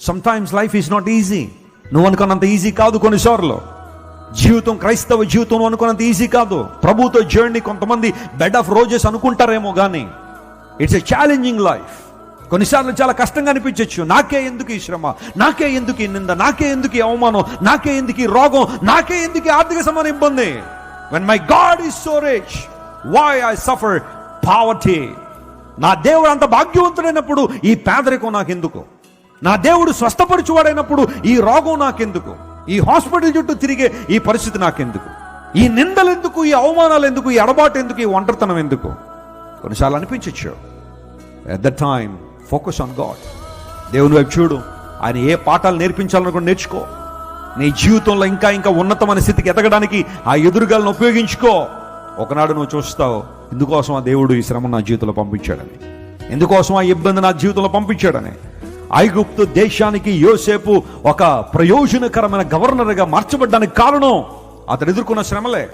Some times life is not easy నువ్వు అనుకున్నంత easy కాదు కొన్నిసార్లు. జీవితం క్రైస్తవ జీవితం నువ్వు అనుకున్నంత ఈజీ కాదు. ప్రభుతో జర్నీ కొంతమంది బెడ్ ఆఫ్ రోజెస్ అనుకుంటారేమో కానీ ఇట్స్ ఎ ఛాలెంజింగ్ లైఫ్ కొన్నిసార్లు చాలా కష్టంగా అనిపించవచ్చు నాకే ఎందుకు ఈ శ్రమ? నాకే ఎందుకు ఈ నింద? నాకే ఎందుకు ఈ అవమానం? నాకే ఎందుకు ఈ రోగం? నాకే ఎందుకు ఆర్థిక సమాన ఇబ్బంది? When my God is so rich why I suffer poverty నా దేవుడు అంత భాగ్యవంతుడైనప్పుడు ఈ పేదరికం నాకెందుకు? నా దేవుడు స్వస్థపరచువాడైనప్పుడు ఈ రోగం నాకెందుకు? ఈ హాస్పిటల్ చుట్టూ తిరిగే ఈ పరిస్థితి నాకెందుకు? ఈ నిందలు ఎందుకు ఈ అవమానాలు ఎందుకు ఈ అడబాటు ఎందుకు ఈ ఒంటరితనం ఎందుకు? కొన్నిసార్లు అనిపించచ్చు. At the time focus on God దేవుని వైపు చూడు. ఆయన ఏ పాఠాలు నేర్పించాలనుకుని నేర్చుకో. నీ జీవితంలో ఇంకా ఇంకా ఉన్నతమైన స్థితికి ఎదగడానికి ఆ ఎదురుగాలను ఉపయోగించుకో. ఒకనాడు నువ్వు చూస్తావు ఇందుకోసం ఆ దేవుడు ఈ శ్రమ నా జీవితంలో పంపించాడని? ఎందుకోసం ఆ ఇబ్బంది నా జీవితంలో పంపించాడని? ఐగుప్తు దేశానికి యోసేపు ఒక ప్రయోజనకరమైన గవర్నర్గా మార్చబడ్డానికి కారణం అతడు ఎదుర్కొన్న శ్రమలే.